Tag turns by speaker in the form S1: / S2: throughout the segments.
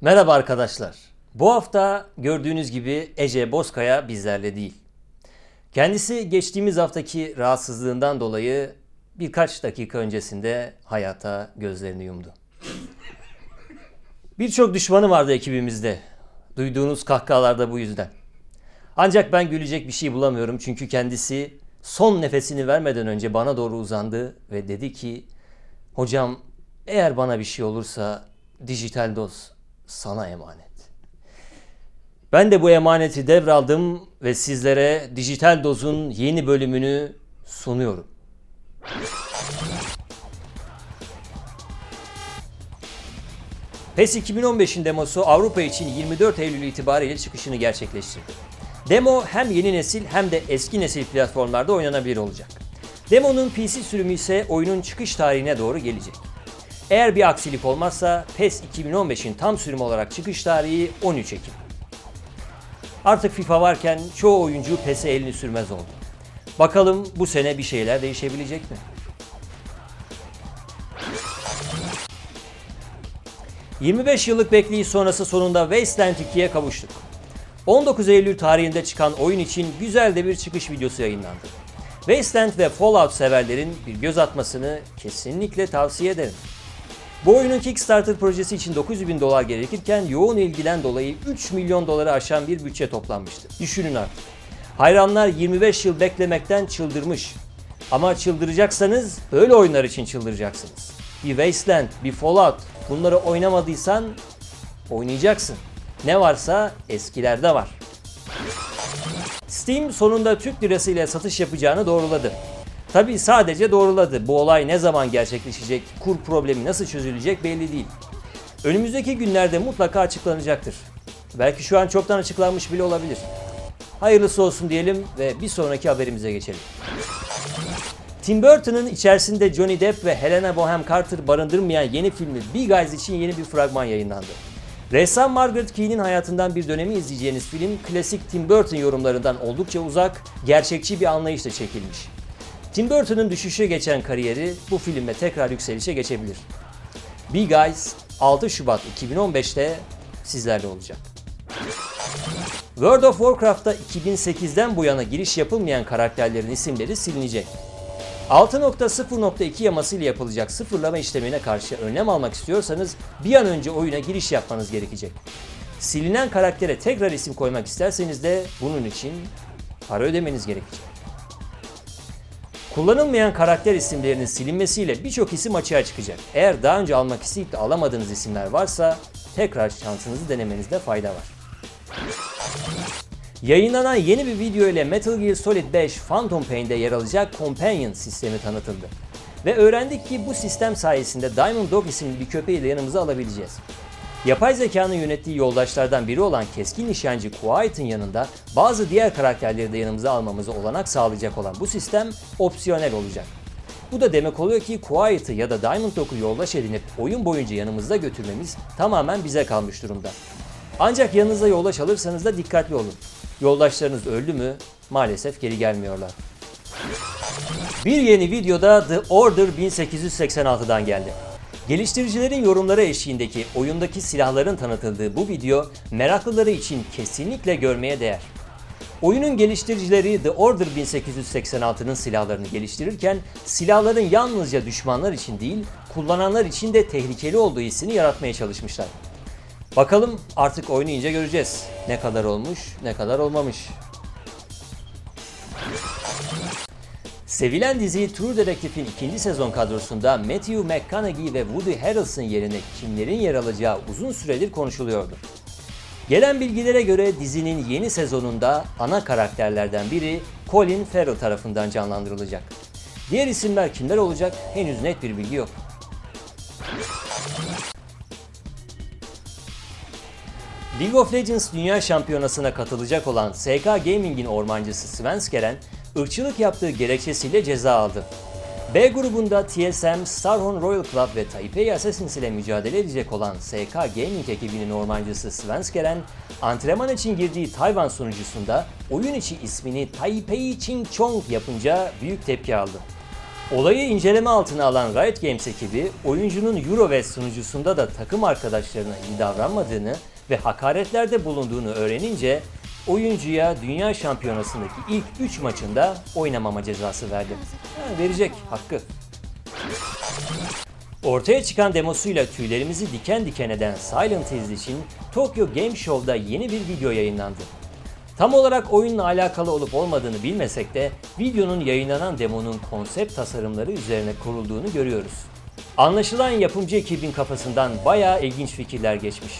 S1: Merhaba arkadaşlar. Bu hafta gördüğünüz gibi Ece Bozkaya bizlerle değil. Kendisi geçtiğimiz haftaki rahatsızlığından dolayı birkaç dakika öncesinde hayata gözlerini yumdu. Birçok düşmanı vardı ekibimizde. Duyduğunuz kahkahalar da bu yüzden. Ancak ben gülecek bir şey bulamıyorum çünkü kendisi son nefesini vermeden önce bana doğru uzandı ve dedi ki Hocam eğer bana bir şey olursa dijital doz sana emanet. Ben de bu emaneti devraldım ve sizlere Dijital Doz'un yeni bölümünü sunuyorum. PES 2015'in demosu Avrupa için 24 Eylül itibariyle çıkışını gerçekleştirdi. Demo hem yeni nesil hem de eski nesil platformlarda oynanabilir olacak. Demo'nun PC sürümü ise oyunun çıkış tarihine doğru gelecek. Eğer bir aksilik olmazsa PES 2015'in tam sürüm olarak çıkış tarihi 13 Ekim. Artık FIFA varken çoğu oyuncu PES'e elini sürmez oldu. Bakalım bu sene bir şeyler değişebilecek mi? ...25 yıllık bekleyiş sonrası sonunda Wasteland 2'ye kavuştuk. 19 Eylül tarihinde çıkan oyun için güzel de bir çıkış videosu yayınlandı. Wasteland ve Fallout severlerin bir göz atmasını kesinlikle tavsiye ederim. Bu oyunun Kickstarter projesi için 900 bin dolar gerekirken yoğun ilgiden dolayı 3 milyon doları aşan bir bütçe toplanmıştı. Düşünün artık. Hayranlar 25 yıl beklemekten çıldırmış. Ama çıldıracaksanız böyle oyunlar için çıldıracaksınız. Bir Wasteland, bir Fallout bunları oynamadıysan oynayacaksın. Ne varsa eskilerde var. Steam sonunda Türk lirası ile satış yapacağını doğruladı. Tabi sadece doğruladı. Bu olay ne zaman gerçekleşecek, kur problemi nasıl çözülecek belli değil. Önümüzdeki günlerde mutlaka açıklanacaktır. Belki şu an çoktan açıklanmış bile olabilir. Hayırlısı olsun diyelim ve bir sonraki haberimize geçelim. Tim Burton'ın içerisinde Johnny Depp ve Helena Bonham Carter barındırmayan yeni filmi Big Eyes için yeni bir fragman yayınlandı. Ressam Margaret Key'nin hayatından bir dönemi izleyeceğiniz film klasik Tim Burton yorumlarından oldukça uzak, gerçekçi bir anlayışla çekilmiş. Tim Burton'ın düşüşe geçen kariyeri bu filmle tekrar yükselişe geçebilir. Big Eyes 6 Şubat 2015'te sizlerle olacak. World of Warcraft'ta 2008'den bu yana giriş yapılmayan karakterlerin isimleri silinecek. 6.0.2 yamasıyla yapılacak sıfırlama işlemine karşı önlem almak istiyorsanız bir an önce oyuna giriş yapmanız gerekecek. Silinen karaktere tekrar isim koymak isterseniz de bunun için para ödemeniz gerekecek. Kullanılmayan karakter isimlerinin silinmesiyle birçok isim açığa çıkacak. Eğer daha önce almak isteyip de alamadığınız isimler varsa tekrar şansınızı denemenizde fayda var. Yayınlanan yeni bir video ile Metal Gear Solid 5 Phantom Pain'de yer alacak Companion sistemi tanıtıldı. Ve öğrendik ki bu sistem sayesinde Diamond Dog isimli bir köpeği de yanımıza alabileceğiz. Yapay zekanın yönettiği yoldaşlardan biri olan keskin nişancı Quiet'ın yanında bazı diğer karakterleri de yanımıza almamıza olanak sağlayacak olan bu sistem opsiyonel olacak. Bu da demek oluyor ki Quiet'ı ya da Diamond Dog'u yoldaş edinip oyun boyunca yanımızda götürmemiz tamamen bize kalmış durumda. Ancak yanınıza yoldaş alırsanız da dikkatli olun. Yoldaşlarınız öldü mü maalesef geri gelmiyorlar. Bir yeni videoda The Order 1886'dan geldi. Geliştiricilerin yorumları eşliğindeki oyundaki silahların tanıtıldığı bu video meraklıları için kesinlikle görmeye değer. Oyunun geliştiricileri The Order 1886'nın silahlarını geliştirirken silahların yalnızca düşmanlar için değil, kullananlar için de tehlikeli olduğu hissini yaratmaya çalışmışlar. Bakalım artık oynayınca göreceğiz. Ne kadar olmuş, ne kadar olmamış. Sevilen dizi True Detective'in ikinci sezon kadrosunda Matthew McConaughey ve Woody Harrelson yerine kimlerin yer alacağı uzun süredir konuşuluyordu. Gelen bilgilere göre dizinin yeni sezonunda ana karakterlerden biri Colin Farrell tarafından canlandırılacak. Diğer isimler kimler olacak henüz net bir bilgi yok. League of Legends Dünya Şampiyonası'na katılacak olan SK Gaming'in ormancısı Svenskeren, ırkçılık yaptığı gerekçesiyle ceza aldı. B grubunda TSM, Starhorn Royal Club ve Taipei Assassins ile mücadele edecek olan SK Gaming ekibinin ormancısı Svenskeren, antrenman için girdiği Tayvan sunucusunda oyun içi ismini Taipei Ching Chong yapınca büyük tepki aldı. Olayı inceleme altına alan Riot Games ekibi, oyuncunun Eurovest sunucusunda da takım arkadaşlarına iyi davranmadığını ve hakaretlerde bulunduğunu öğrenince oyuncuya Dünya Şampiyonası'ndaki ilk 3 maçında oynamama cezası verdi. Ha, verecek hakkı. Ortaya çıkan demosuyla tüylerimizi diken diken eden Silent Hills için Tokyo Game Show'da yeni bir video yayınlandı. Tam olarak oyunla alakalı olup olmadığını bilmesek de videonun yayınlanan demonun konsept tasarımları üzerine kurulduğunu görüyoruz. Anlaşılan yapımcı ekibin kafasından bayağı ilginç fikirler geçmiş.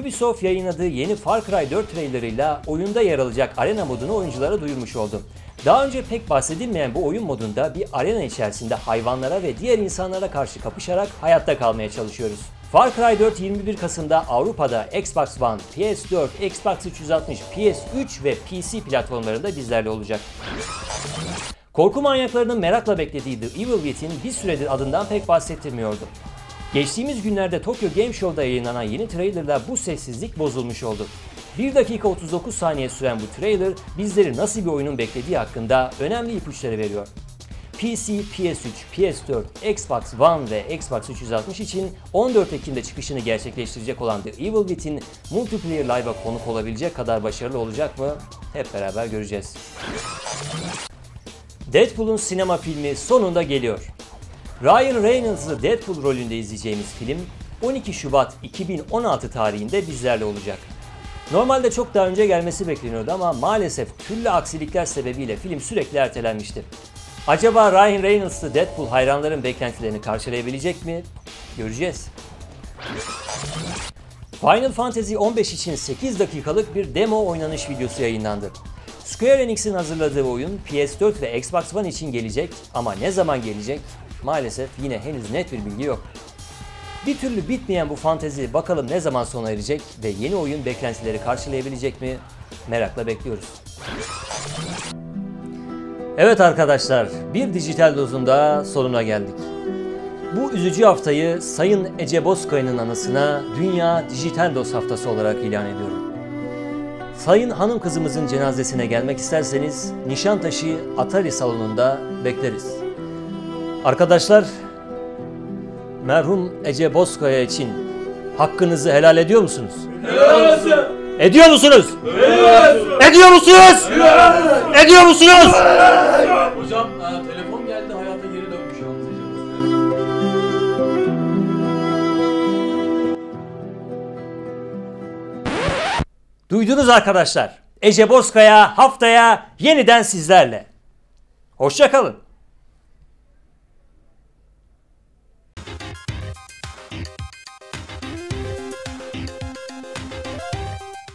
S1: Ubisoft yayınladığı yeni Far Cry 4 trailerıyla oyunda yer alacak arena modunu oyunculara duyurmuş oldu. Daha önce pek bahsedilmeyen bu oyun modunda bir arena içerisinde hayvanlara ve diğer insanlara karşı kapışarak hayatta kalmaya çalışıyoruz. Far Cry 4 21 Kasım'da Avrupa'da Xbox One, PS4, Xbox 360, PS3 ve PC platformlarında bizlerle olacak. Korku manyaklarının merakla beklediği The Evil Within bir süredir adından pek bahsettirmiyordu. Geçtiğimiz günlerde Tokyo Game Show'da yayınlanan yeni trailerda bu sessizlik bozulmuş oldu. 1 dakika 39 saniye süren bu trailer bizleri nasıl bir oyunun beklediği hakkında önemli ipuçları veriyor. PC, PS3, PS4, Xbox One ve Xbox 360 için 14 Ekim'de çıkışını gerçekleştirecek olan The Evil Within Multiplayer Live'a konuk olabilecek kadar başarılı olacak mı? Hep beraber göreceğiz. Deadpool'un sinema filmi sonunda geliyor. Ryan Reynolds'ı Deadpool rolünde izleyeceğimiz film 12 Şubat 2016 tarihinde bizlerle olacak. Normalde çok daha önce gelmesi bekleniyordu ama maalesef türlü aksilikler sebebiyle film sürekli ertelenmişti. Acaba Ryan Reynolds'ı Deadpool hayranların beklentilerini karşılayabilecek mi? Göreceğiz. Final Fantasy 15 için 8 dakikalık bir demo oynanış videosu yayınlandı. Square Enix'in hazırladığı oyun PS4 ve Xbox One için gelecek ama ne zaman gelecek maalesef yine henüz net bir bilgi yok. Bir türlü bitmeyen bu fantezi bakalım ne zaman sona erecek ve yeni oyun beklentileri karşılayabilecek mi? Merakla bekliyoruz. Evet arkadaşlar, bir dijital dozunda sonuna geldik. Bu üzücü haftayı Sayın Ece Bozkaya'nın anısına Dünya Dijital Doz Haftası olarak ilan ediyorum. Sayın hanım kızımızın cenazesine gelmek isterseniz Nişantaşı Atari salonunda bekleriz. Arkadaşlar, merhum Ece Bozkaya için hakkınızı helal ediyor musunuz?
S2: Helal olsun.
S1: Ediyor musunuz?
S2: Helal olsun.
S1: Ediyor musunuz? Ediyor musunuz?
S2: Hocam
S1: Duydunuz arkadaşlar. Ece Bozkaya haftaya yeniden sizlerle. Hoşçakalın.